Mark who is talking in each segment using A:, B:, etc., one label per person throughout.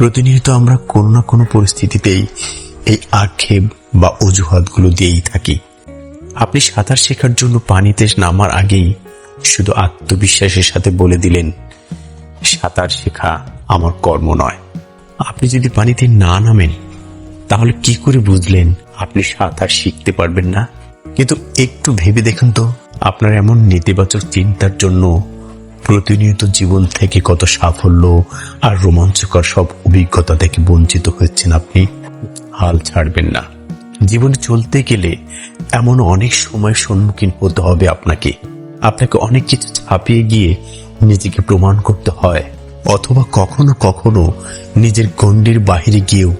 A: প্রতিনিয়ত আমরা কোনো না কোনো পরিস্থিতিতেই এই আক্ষেপ বা অজুহাতগুলো দিয়েই থাকি। আপনি সাঁতার শেখার জন্য পানিতে নামার আগেই শুধু আত্মবিশ্বাসের সাথে বলে দিলেন, সাঁতার শেখা আমার কর্ম নয়। আপনি যদি পানিতে না নামেন, তাহলে কি করে বুঝলেন আপনি সাঁতার শিখতে পারবেন না? কিন্তু একটু ভেবে দেখুন তো, আপনার এমন নেতিবাচক চিন্তার জন্য প্রতিনিয়ত জীবন থেকে কত সাফল্য আর রোমাঞ্চকর সব অভিজ্ঞতা থেকে বঞ্চিত হচ্ছেন আপনি, হাল ছাড়বেন না। জীবনে চলতে গেলে এমন অনেক সময় সম্মুখীন হতে হবে আপনাকে। আপনাকে অনেক কিছু ছাপিয়ে গিয়ে নিজেকে প্রমাণ করতে হয়, অথবা কখনো কখনো নিজের গণ্ডির বাহিরে গিয়েও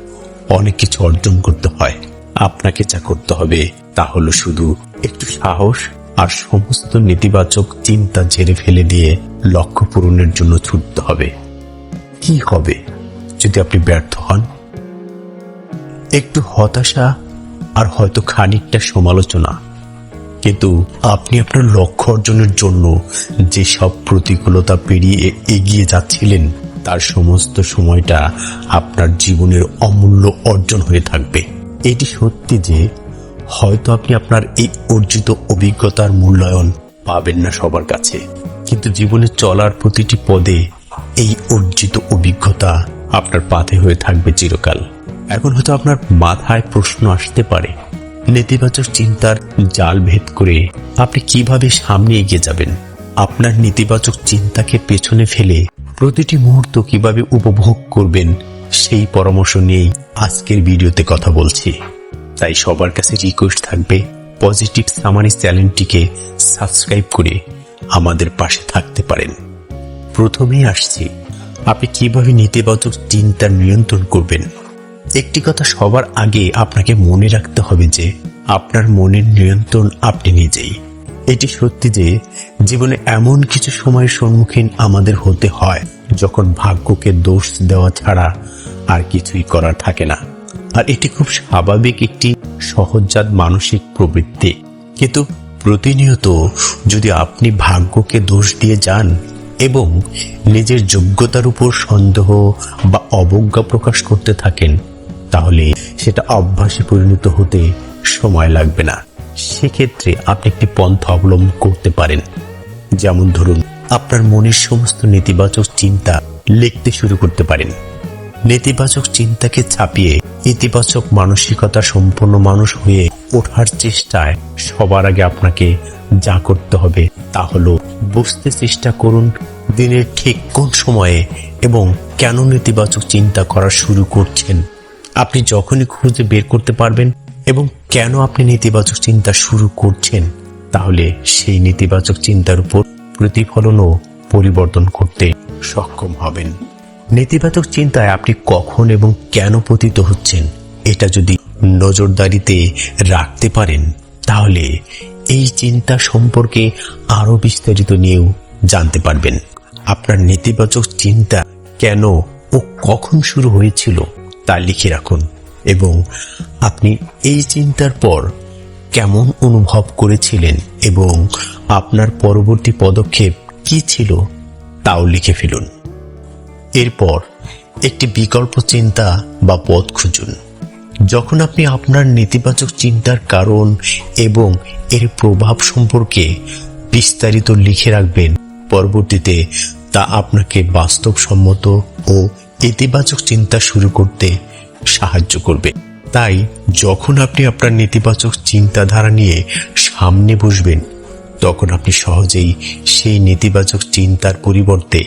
A: অনেক কিছু অর্জন করতে হয়। আপনাকে যা করতে হবে তা হলো শুধু একটু সাহস আর সমস্ত নেতিবাচক চিন্তা ঝেড়ে ফেলে দিয়ে লক্ষ্য পূরণের জন্য ছুটতে হবে। কি হবে যদি আপনি ব্যর্থ হন? একটু হতাশা আর হয়তো খানিকটা সমালোচনা। কিন্তু আপনি আপনার লক্ষ্য অর্জনের জন্য যে সব প্রতিকূলতা পেরিয়ে এগিয়ে যাচ্ছিলেন, তার সমস্ত সময়টা আপনার জীবনের অমূল্য অর্জন হয়ে থাকবে। এটি সত্যি যে হয়তো আপনি আপনার এই অর্জিত অভিজ্ঞতার মূল্যায়ন পাবেন না সবার কাছে। কিন্তু জীবনে চলার প্রতিটি পদে এই অর্জিত অভিজ্ঞতা আপনার পাথে হয়ে থাকবে চিরকাল। এখন হয়তো আপনার মাথায় প্রশ্ন আসতে পারে, নেতিবাচক চিন্তার জাল ভেদ করে আপনি কীভাবে সামনে এগিয়ে যাবেন? আপনার নেতিবাচক চিন্তাকে পেছনে ফেলে প্রতিটি মুহূর্ত কীভাবে উপভোগ করবেন, সেই পরামর্শ নিয়েই আজকের ভিডিওতে কথা বলছি। তাই সবার কাছে রিকোয়েস্ট থাকবে পজিটিভ সামারি চ্যানেলটিকে সাবস্ক্রাইব করে আমাদের পাশে থাকতে পারেন। প্রথমেই আসছি, আপনি কীভাবে নেতিবাচক চিন্তা নিয়ন্ত্রণ করবেন? একটি কথা সবার আগে আপনাকে মনে রাখতে হবে যে আপনার মনের নিয়ন্ত্রণ আপনি নিজেই। এটি সত্যি যে জীবনে এমন কিছু সময়ের সম্মুখীন আমাদের হতে হয় যখন ভাগ্যকে দোষ দেওয়া ছাড়া আর কিছুই করার থাকে না। আর এটি খুব স্বাভাবিক একটি সহজাত মানসিক প্রবৃত্তি। কিন্তু প্রতিনিয়ত যদি আপনি ভাগ্যকে দোষ দিয়ে যান এবং নিজের যোগ্যতার উপর সন্দেহ বা অবজ্ঞা প্রকাশ করতে থাকেন, তাহলে সেটা অভ্যাসে পরিণত হতে সময় লাগবে না। সেক্ষেত্রে আপনি একটি পন্থা অবলম্বন করতে পারেন। যেমন ধরুন, আপনার মনের সমস্ত নেতিবাচক চিন্তা লিখতে শুরু করতে পারেন। নেতিবাচক চিন্তাকে ছাপিয়ে ইতিবাচক মানসিকতা সম্পন্ন মানুষ হয়ে ওঠার চেষ্টায় সবার আগে আপনাকে যা করতে হবে তা হলো বুঝতে চেষ্টা করুন দিনের ঠিক কোন সময়ে এবং কেন নেতিবাচক চিন্তা করা শুরু করছেন। আপনি যখনই খুঁজে বের করতে পারবেন এবং কেন আপনি নেতিবাচক চিন্তা শুরু করছেন, তাহলে সেই নেতিবাচক চিন্তার উপর প্রতিফলনও পরিবর্তন করতে সক্ষম হবেন। নেতিবাচক চিন্তায় আপনি কখন এবং কেন পতিত হচ্ছেন, এটা যদি নজরদারিতে রাখতে পারেন, তাহলে এই চিন্তা সম্পর্কে আরও বিস্তারিত নিয়েও জানতে পারবেন। আপনার নেতিবাচক চিন্তা কেন ও কখন শুরু হয়েছিল, তা লিখে রাখুন এবং আপনি এই চিন্তার পর কেমন অনুভব করেছিলেন এবং আপনার পরবর্তী পদক্ষেপ কি ছিল, তাও লিখে ফেলুন। এরপর একটি বিকল্প চিন্তা বা পথ খুঁজুন। যখন আপনি আপনার নেতিবাচক চিন্তার কারণ এবং এর প্রভাব সম্পর্কে বিস্তারিত লিখে রাখবেন, পরবর্তীতে তা আপনাকে বাস্তবসম্মত ও ইতিবাচক চিন্তা শুরু করতে সাহায্য করবে। তাই যখন আপনি আপনার নেতিবাচক চিন্তাধারা নিয়ে সামনে বসবেন, তখন আপনি সহজেই সেই নেতিবাচক চিন্তার পরিবর্তে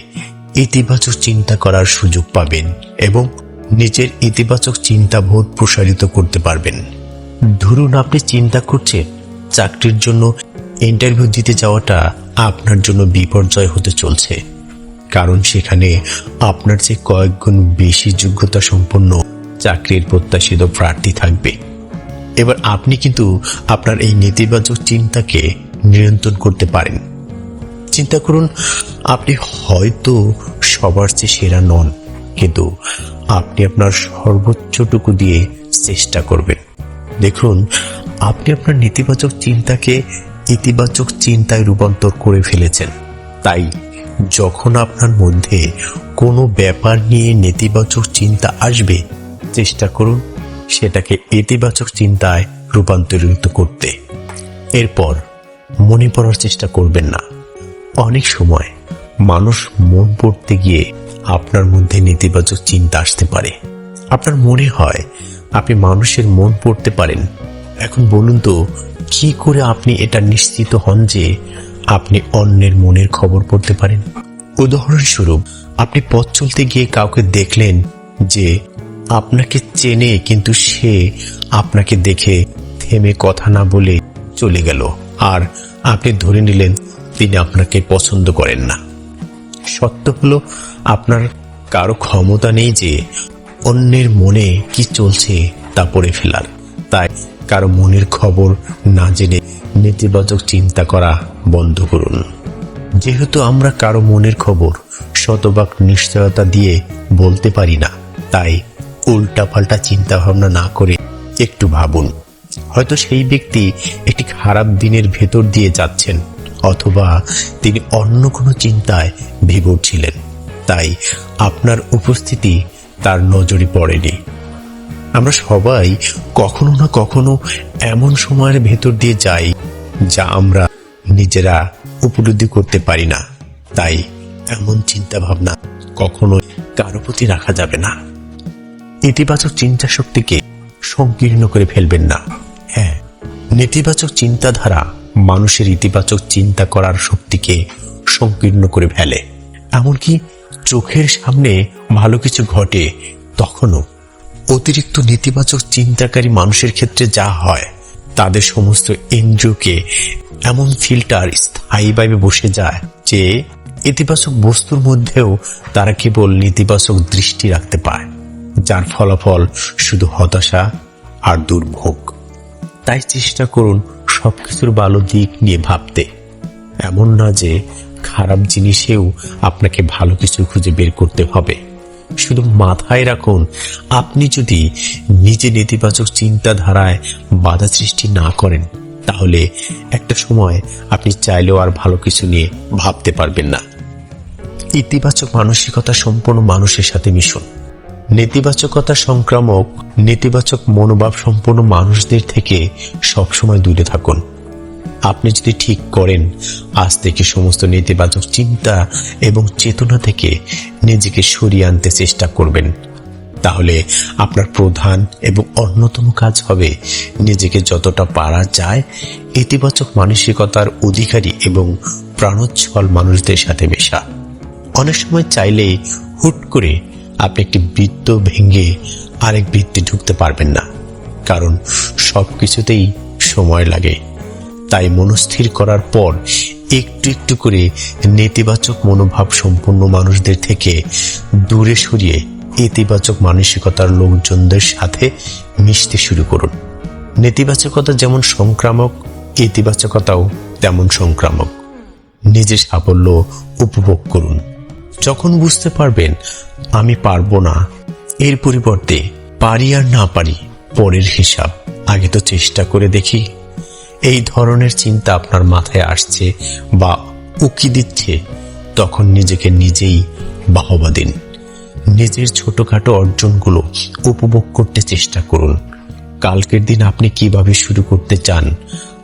A: ইতিবাচক চিন্তা করার সুযোগ পাবেন এবং নিজের ইতিবাচক চিন্তা চিন্তাবোধ প্রসারিত করতে পারবেন। ধরুন আপনি চিন্তা করছেন, চাকরির জন্য ইন্টারভিউ দিতে যাওয়াটা আপনার জন্য বিপর্যয় হতে চলছে। কারণ সেখানে আপনার চেয়ে কয়েক গুণ বেশি যোগ্যতা সম্পন্ন চাকরির প্রত্যাশিত প্রার্থী থাকবে। এবার আপনি কিন্তু আপনার এই নেতিবাচক চিন্তাকে নিয়ন্ত্রণ করতে পারেন। চিন্তা করুন, আপনি হয়তো সবার চেয়ে সেরা নন, কিন্তু আপনি আপনার সর্বোচ্চটুকু দিয়ে চেষ্টা করবেন। দেখুন, আপনি আপনার নেতিবাচক চিন্তাকে ইতিবাচক চিন্তায় রূপান্তর করে ফেলেছেন। তাই যখন আপনার মধ্যে কোনো ব্যাপার নিয়ে নেতিবাচক চিন্তা আসবে, চেষ্টা করুন সেটাকে ইতিবাচক চিন্তায় রূপান্তরিত করতে। এরপর মনে পড়ার চেষ্টা করবেন না। অনেক সময় মানুষ মন পড়তে গিয়ে আপনার মধ্যে নেতিবাচক চিন্তা আসতে পারে। আপনার মনে হয় আপনি মানুষের মন পড়তে পারেন। এখন বলুন তো, কি করে আপনি এটা নিশ্চিত হন যে আপনি অন্যের মনের খবর পড়তে পারেন? উদাহরণস্বরূপ, আপনি পথ চলতে গিয়ে কাউকে দেখলেন যে আপনাকে চেনে কিন্তু সে আপনাকে দেখে থেমে কথা না বলে চলে গেল। আর আপনি ধরে নিলেন তিনি আপনাকে পছন্দ করেন না। সত্য হলো, আপনার কারও ক্ষমতা নেই যে অন্যের মনে কি চলছে তা পড়ে ফেলার। তাই কারও মনের খবর না জেনে নেতিবাচক চিন্তা করা বন্ধ করুন। যেহেতু আমরা কারও মনের খবর, শতভাগ নিশ্চয়তা দিয়ে বলতে পারি না, তাই উল্টাপাল্টা চিন্তা ভাবনা না করে একটু ভাবুন। হয়তো সেই ব্যক্তি একটি খারাপ দিনের ভেতর দিয়ে যাচ্ছেন। অথবা তিনি অন্য কোনো চিন্তায় বিভোর ছিলেন। তাই আপনার উপস্থিতি তার নজরে পড়েনি। আমরা সবাই কখনো না কখনো এমন সময়ের ভেতর দিয়ে যাই যা আমরা নিজেরা উপলব্ধি করতে পারি না। তাই এমন চিন্তা ভাবনা কখনো কারও প্রতি রাখা যাবে না। ইতিবাচক চিন্তা শক্তিকে সংকীর্ণ করে ফেলবেন না। হ্যাঁ নেতিবাচক চিন্তাধারা মানুষের ইতিবাচক চিন্তা করার শক্তিকে সংকীর্ণ করে ফেলে। এমনকি চোখের সামনে ভালো কিছু ঘটে, তখনও অতিরিক্ত নেতিবাচক চিন্তাকারী মানুষের ক্ষেত্রে যা হয়, তাদের সমস্ত ইন্দ্রিয়কে এমন ফিল্টার স্থায়ীভাবে বসে যায় যে, ইতিবাচক বস্তুর মধ্যেও তারা কেবল নেতিবাচক দৃষ্টি রাখতে পায়, যার ফলাফল শুধু হতাশা আর দুর্ভোগ। তাই চেষ্টা করুন সবকিছুর ভালো দিক নিয়ে ভাবতে। এমন না যে খারাপ জিনিসেও আপনাকে ভালো কিছু খুঁজে বের করতে হবে। শুধু মাথায় রাখুন, আপনি যদি নিজে নেতিবাচক চিন্তাধারায় বাধা সৃষ্টি না করেন, তাহলে একটা সময় আপনি চাইলেও আর ভালো কিছু নিয়ে ভাবতে পারবেন না। ইতিবাচক মানসিকতা সম্পন্ন মানুষের সাথে মিশুন। নেতিবাচকতা সংক্রামক, নেতিবাচক মনোভাব সম্পন্ন মানুষদের থেকে সবসময় দূরে থাকুন। আপনি যদি ঠিক করেন, আজ থেকে সমস্ত নেতিবাচক চিন্তা এবং চেতনা থেকে নিজেকে সরিয়ে আনতে চেষ্টা করবেন। তাহলে আপনার প্রধান এবং অন্যতম কাজ হবে নিজেকে যতটা পারা যায় ইতিবাচক মানসিকতার অধিকারী এবং প্রাণোচ্ছল মানুষদের সাথে মেশা। অনেক সময় চাইলেই হুট করে আপনি একটি বৃত্ত ভেঙে আরেক বৃত্তে ঢুকতে পারবেন না। কারণ সব কিছুতেই সময় লাগে। তাই মনস্থির করার পর একটু একটু করে নেতিবাচক মনোভাব সম্পন্ন মানুষদের থেকে দূরে সরিয়ে ইতিবাচক মানসিকতার লোকজনদের সাথে মিশতে শুরু করুন। নেতিবাচকতা যেমন সংক্রামক, ইতিবাচকতাও তেমন সংক্রামক। নিজের সাফল্য উপভোগ করুন। যখন বুঝতে পারবেন, আমি পারব না। এর পরিবর্তে পারি আর না পারি, পরের হিসাব। আগে তো চেষ্টা করে দেখি। এই ধরনের চিন্তা আপনার মাথায় আসছে বা উকি দিচ্ছে, তখন নিজেকে নিজেই বাহবা দিন। নিজের ছোটখাটো অর্জনগুলো উপভোগ করতে চেষ্টা করুন। কালকের দিন আপনি কীভাবে শুরু করতে চান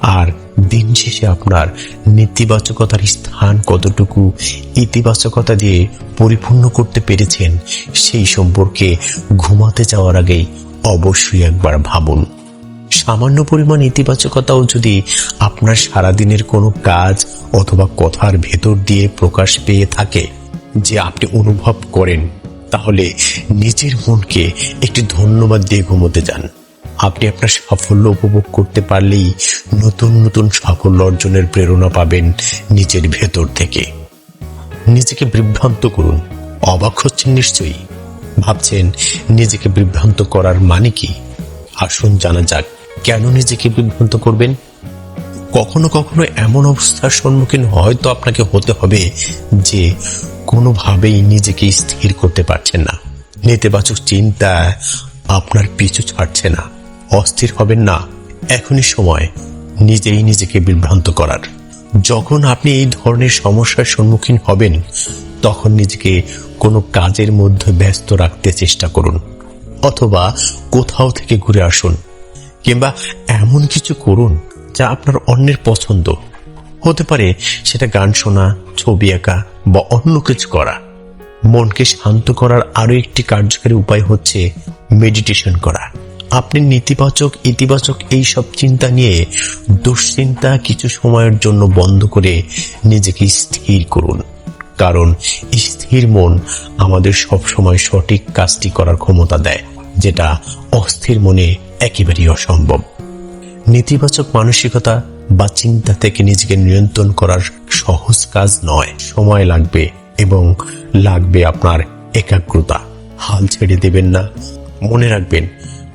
A: আর দিন শেষে আপনার নেতিবাচকতার স্থান কতটুকু ইতিবাচকতা দিয়ে পরিপূর্ণ করতে পেরেছেন, সেই সম্পর্কে ঘুমাতে যাওয়ার আগেই অবশ্যই একবার ভাবুন। সামান্য পরিমাণ ইতিবাচকতাও যদি আপনার সারাদিনের কোনো কাজ অথবা কথার ভেতর দিয়ে প্রকাশ পেয়ে থাকে যে আপনি অনুভব করেন, তাহলে নিজের মনকে একটি ধন্যবাদ দিয়ে ঘুমোতে যান। আপনি আপনার সাফল্য উপভোগ করতে পারলেই নতুন নতুন সাফল্য অর্জনের প্রেরণা পাবেন নিজের ভেতর থেকে। নিজেকে বিভ্রান্ত করুন। অবাক হচ্ছেন নিশ্চয়ই। ভাবছেন, নিজেকে বিভ্রান্ত করার মানে কি? আসুন জানা যাক, কেন নিজেকে বিভ্রান্ত করবেন? কখনো কখনো এমন অবস্থার সম্মুখীন হয়তো আপনাকে হতে হবে যে কোনোভাবেই নিজেকে স্থির করতে পারছেন না। নেতিবাচক চিন্তা আপনার পিছু ছাড়ছে না। অস্থির হবেন না। এখনই সময় নিজেই নিজেকে বিভ্রান্ত করার। যখন আপনি এই ধরনের সমস্যার সম্মুখীন হবেন, তখন নিজেকে কোনো কাজের মধ্যে ব্যস্ত রাখতে চেষ্টা করুন, অথবা কোথাও থেকে ঘুরে আসুন, কিংবা এমন কিছু করুন যা আপনার অন্যের পছন্দ। হতে পারে সেটা গান শোনা, ছবি আঁকা, বা অন্য কিছু করা। মনকে শান্ত করার আরও একটি কার্যকারী উপায় হচ্ছে মেডিটেশন করা। আপনি নেতিবাচক, ইতিবাচক এই সব চিন্তা নিয়ে দুশ্চিন্তা কিছু সময়ের জন্য বন্ধ করে নিজেকে স্থির করুন। কারণ স্থির মন আমাদের সব সময় সঠিক কাজটি করার ক্ষমতা দেয়, যেটা অস্থির মনে একেবারেই অসম্ভব। নেতিবাচক মানসিকতা বা চিন্তা থেকে নিজেকে নিয়ন্ত্রণ করার সহজ কাজ নয়। সময় লাগবে এবং লাগবে আপনার একাগ্রতা। হাল ছেড়ে দেবেন না। মনে রাখবেন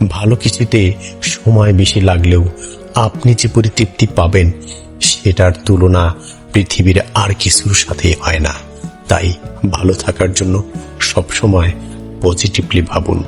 A: ভালো কিছুতে সময় বেশি লাগলেও আপনি যে পরিতৃপ্তি পাবেন, সেটার তুলনা পৃথিবীর আর কিছুর সাথে হয় না। তাই ভালো থাকার জন্য সবসময় পজিটিভলি ভাবুন।